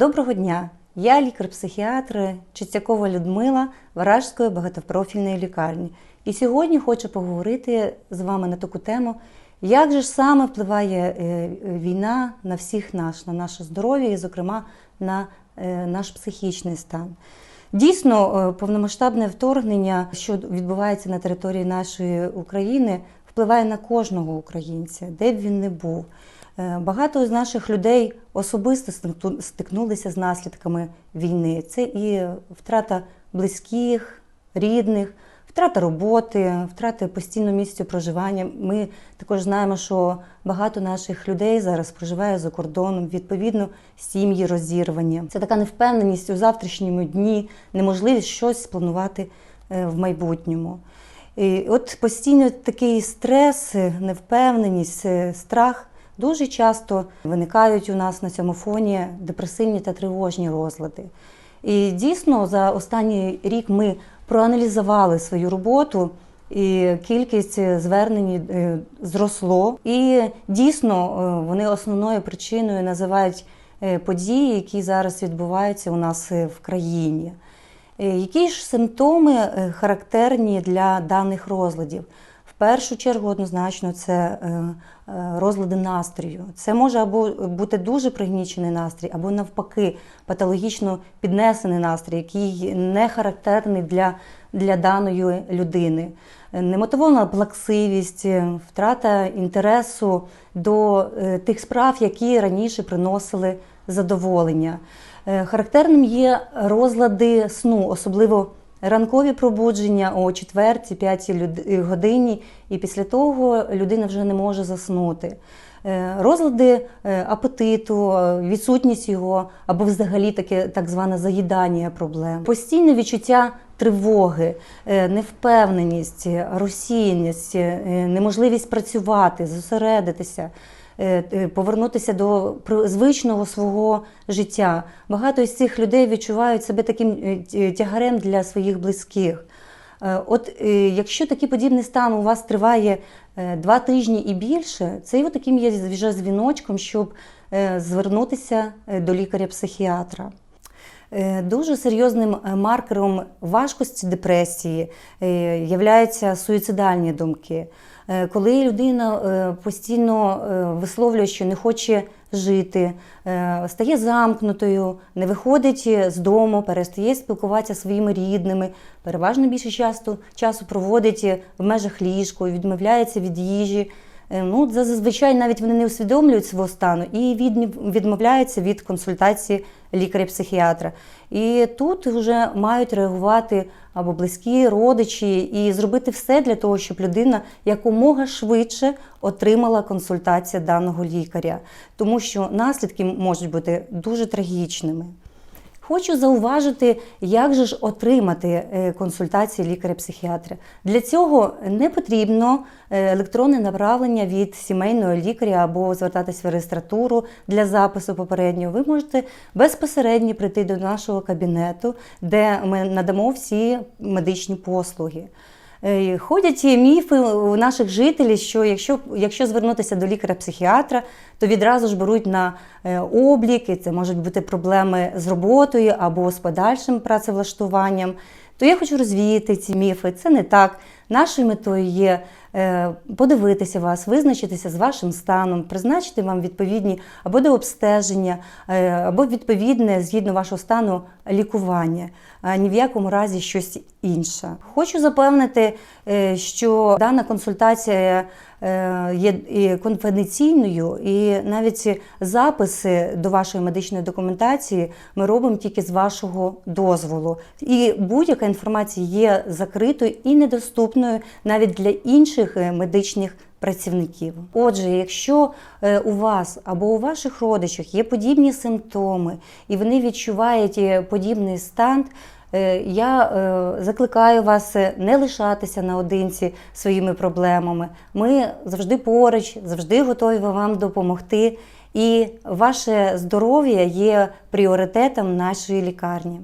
Доброго дня! Я лікар-психіатр Чистякова Людмила Варажської багатопрофільної лікарні. І сьогодні хочу поговорити з вами на таку тему, як же ж саме впливає е, війна на всіх нас, на наше здоров'я і, зокрема, на е, наш психічний стан. Дійсно, е, повномасштабне вторгнення, що відбувається на території нашої України, впливає на кожного українця, де б він не був. Е, Багато з наших людей особисто стикнулися з наслідками війни. Це і втрата близьких, рідних, втрата роботи, втрата постійного місця проживання. Ми також знаємо, що багато наших людей зараз проживає за кордоном, відповідно, сім'ї розірвані. Це така невпевненість у завтрашньому дні, неможливість щось спланувати е, в майбутньому. І от постійно такий стрес, невпевненість, е, страх дуже часто виникають у нас на цьому фоні депресивні та тривожні розлади. І дійсно за останній рік ми проаналізували свою роботу. І кількість звернень е, зросло, і дійсно е, вони основною причиною називають е, події, які зараз відбуваються у нас в країні. Які ж симптоми характерні для даних розладів? Першу чергу, однозначно, це е, е, розлади настрою. Це може або бути дуже пригнічений настрій, або навпаки, патологічно піднесений настрій, який не характерний для, для даної людини. Немотивована плаксивість, е, втрата інтересу до тих справ, які раніше приносили задоволення. Характерним є розлади сну, особливо ранкові пробудження о 4-5 годині, і після того людина вже не може заснути. Е, Розлади е, апетиту, е, відсутність його або взагалі таке так зване заїдання проблем, постійне відчуття тривоги, е, невпевненість, розсіяність, е, неможливість працювати, зосередитися е, е, повернутися до звичного свого життя. Багато із цих людей відчувають себе таким е, тягарем для своїх близьких. Е, От е, якщо такий подібний стан у вас триває е, два тижні і більше, це його таким є вже дзвіночком, щоб е, звернутися е, до лікаря-психіатра. Е, Дуже серйозним е, маркером важкості депресії е, являються суїцидальні думки. Коли людина постійно висловлює, що не хоче жити, стає замкнутою, не виходить з дому, перестає спілкуватися своїми рідними, переважно більше часу проводить в межах ліжку, відмовляється від їжі. Е, Ну, за- зазвичай навіть вони не усвідомлюють свого стану і відмовляються від консультації лікаря-психіатра. І тут вже мають реагувати або близькі родичі і зробити все для того, щоб людина якомога швидше отримала консультацію даного лікаря, тому що наслідки можуть бути дуже трагічними. Хочу зауважити, як же ж отримати е, консультації лікаря-психіатра. Для цього не потрібно е, електронне направлення від сімейного лікаря або звертатись в реєстратуру для запису попереднього. Ви можете безпосередньо прийти до нашого кабінету, де ми надамо всі медичні послуги. Е, Ходять міфи у наших жителів, що якщо, якщо звернутися до лікаря-психіатра, то відразу ж беруть на е, облік, і це можуть бути проблеми з роботою або з подальшим працевлаштуванням. То я хочу розвіяти ці міфи. Це не так. Нашою метою є е, подивитися вас, визначитися з вашим станом, призначити вам відповідні або до обстеження, е, або відповідне згідно вашого стану лікування, а ні в якому разі щось інше. Хочу запевнити, е, що дана консультація є і конфіденційною, і навіть записи до вашої медичної документації ми робимо тільки з вашого дозволу. І будь-яка інформація є закритою і недоступною навіть для інших е, медичних працівників. Отже, якщо е, у вас або у ваших родичах є подібні симптоми, і вони відчувають е, подібний стан. Е, Я е, закликаю вас е, не лишатися наодинці своїми проблемами. Ми завжди поруч, завжди готові вам допомогти. І ваше здоров'я є пріоритетом нашої лікарні.